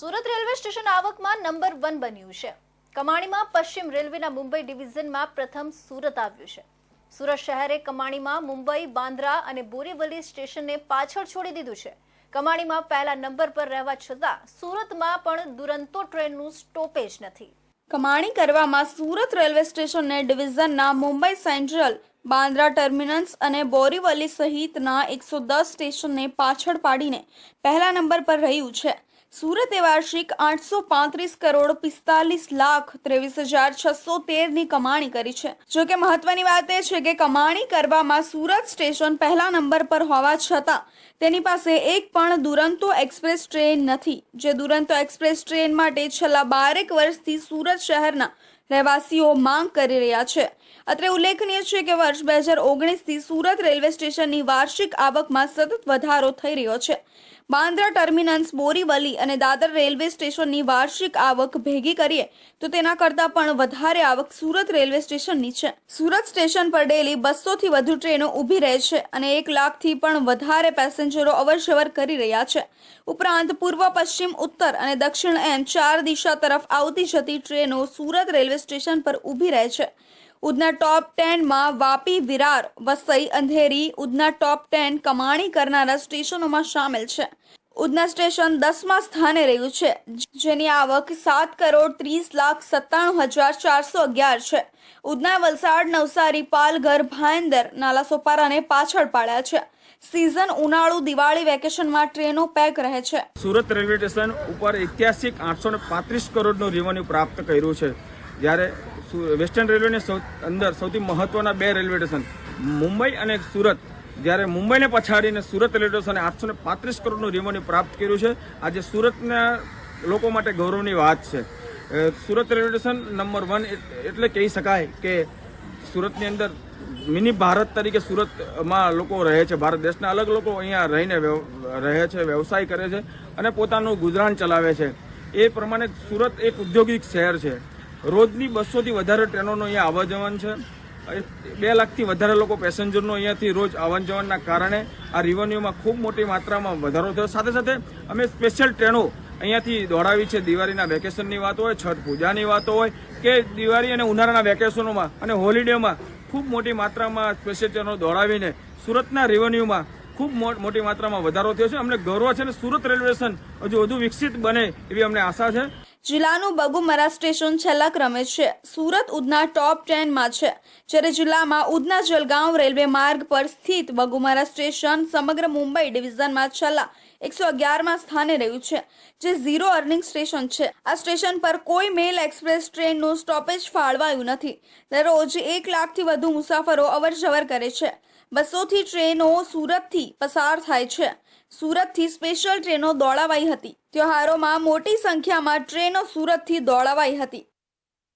Surat railway station આવકમાં number one બન્યું છે. કમાણીમાં પશ્ચિમ રેલવેના મુંબઈ ડિવિઝનમાં પ્રથમ સુરત આવ્યું છે. સુરત શહેરે કમાણીમાં મુંબઈ, બાંદ્રા અને બોરીવલી સ્ટેશનને પાછળ છોડી દીધું છે. કમાણીમાં પહેલા નંબર પર રહેવા છતાં સુરતમાં પણ દુરંતો ટ્રેનનું સ્ટોપેજ નથી. કમાણી કરવામાં સુરત રેલવે સ્ટેશનને ડિવિઝનના મુંબઈ સેન્ટ્રલ, બાંદ્રા ટર્મિનસ અને બોરીવલી સહિતના એકસો દસ સ્ટેશનને પાછળ પાડીને પહેલા નંબર પર રહ્યું છે. સુરતે વાર્ષિક આઠસો પાંત્રીસ કરોડ પિસ્તાલીસ લાખ ત્રેવીસ હજાર છસો તેરની કમાણી કરી છે. જો કે મહત્વની વાત એ છે કે કમાણી કરવામાં સુરત સ્ટેશન પહેલા નંબર પર હોવા છતાં તેની પાસે એક પણ દુરંતો એક્સપ્રેસ ટ્રેન નથી. જે દુરંતો એક્સપ્રેસ ટ્રેન માટે છેલ્લા બારેક વર્ષથી સુરત શહેરના રહેવાસીઓ માંગ કરી રહ્યા છે. અત્રે ઉલ્લેખનીય છે કે વર્ષ બે હજાર ઓગણીસથી સુરત રેલવે સ્ટેશનની વાર્ષિક આવકમાં સતત વધારો થઈ રહ્યો છે. બાંદ્રા ટર્મિનસ, બોરીવલી અને દાદર રેલવે સ્ટેશનની વાર્ષિક આવક ભેગી કરીએ તો તેના કરતાં પણ વધારે આવક સુરત રેલવે સ્ટેશનની છે. સુરત સ્ટેશન પર ડેલી બસોથી વધુ ટ્રેનો ઊભી રહે છે અને એક લાખથી પણ વધારે પેસેન્જરો અવરજવર કરી રહ્યા છે. ઉપરાંત પૂર્વ, પશ્ચિમ, ઉત્તર અને દક્ષિણ એમ ચાર દિશા તરફ આવતી જતી ટ્રેનો સુરત રેલવે સ્ટેશન પર ઊભી રહે છે. ઉધના ટોપ ટેનમાં વાપી વિરાર, વસઈ, અંધેરી ઉધના ટોપ ટેન કમાણી કરનારા સ્ટેશનોમાં સામેલ છે. ઉધના સ્ટેશન દસમા સ્થાને રહ્યું છે, જેની આવક સાત કરોડ ત્રીસ લાખ સત્તાણું હજાર ચારસો અગિયાર છે. ઉધના વલસાડ, નવસારી, પાલઘર, ભાયંદર નાલાસોપારાને પાછળ પાડ્યા છે. સિઝન ઉનાળુ દિવાળી વેકેશનમાં ટ્રેનો પેક રહે છે. સુરત રેલવે સ્ટેશન ઉપર ઐતિહાસિક આઠસો ને પાંત્રીસ કરોડનું રેવન્યુ પ્રાપ્ત કર્યું છે. જ્યારે વેસ્ટર્ન રેલવેની સૌ અંદર સૌથી મહત્વના બે રેલવે સ્ટેશન મુંબઈ અને સુરત. જ્યારે મુંબઈને પછાડીને સુરત રેલવે સ્ટેશને આઠસો ને પાંત્રીસ કરોડનું રેવન્યુ પ્રાપ્ત કર્યું છે. આજે સુરતના લોકો માટે ગૌરવની વાત છે. Surat railway station number one એટલે કહી શકાય કે સુરતની અંદર મિની ભારત તરીકે સુરતમાં લોકો રહે છે. ભારત દેશના અલગ લોકો અહીંયા રહીને રહે છે, વ્યવસાય કરે છે અને પોતાનું ગુજરાન ચલાવે છે. એ પ્રમાણે સુરત એક ઉદ્યોગિક શહેર છે. રોજની બસોથી વધારે ટ્રેનોનું અહીંયા આવવા જવાનું છે. બે લાખથી વધારે લોકો પેસેન્જરનો અહીંયાથી રોજ આવન જવાનના કારણે આ રિવન્યુમાં ખૂબ મોટી માત્રામાં વધારો થયો. સાથે સાથે અમે સ્પેશિયલ ટ્રેનો અહીંયાથી દોડાવી છે. દિવાળીના વેકેશનની વાત હોય, છઠ પૂજાની વાતો હોય, કે દિવાળી અને ઉનાળાના વેકેશનોમાં અને હોલિડેમાં ખૂબ મોટી માત્રામાં સ્પેશિયલ ટ્રેનો દોડાવીને સુરતના રેવન્યુમાં ખૂબ મોટી માત્રામાં વધારો થયો છે. અમને ગૌરવ છે અને સુરત રેલવે સ્ટેશન હજુ વધુ વિકસિત બને એવી અમને આશા છે. જિલ્લાનું બગુમરા સ્ટેશન છેલ્લા ક્રમે છે. સુરત ઉધના ટોપ ટેનમાં છે. જ્યારે જિલ્લામાં ઉધના જલગાંવ રેલવે માર્ગ પર સ્થિત બગુમરા સ્ટેશન સમગ્ર મુંબઈ ડિવિઝનમાં છેલ્લા એકસો અગિયારમાં સ્થાને રહ્યું છે, જે ઝીરો અર્નિંગ સ્ટેશન છે. આ સ્ટેશન પર કોઈ મેલ એક્સપ્રેસ ટ્રેનનું સ્ટોપેજ ફાળવાયું નથી. દરરોજ એક લાખથી વધુ મુસાફરો અવરજવર કરે છે. બસોથી ટ્રેનો સુરતથી પસાર થાય છે. સુરતથી સ્પેશિયલ ટ્રેનો દોડાવાઈ હતી. તહેવારોમાં મોટી સંખ્યામાં ટ્રેનો સુરતથી દોડાવાઈ હતી.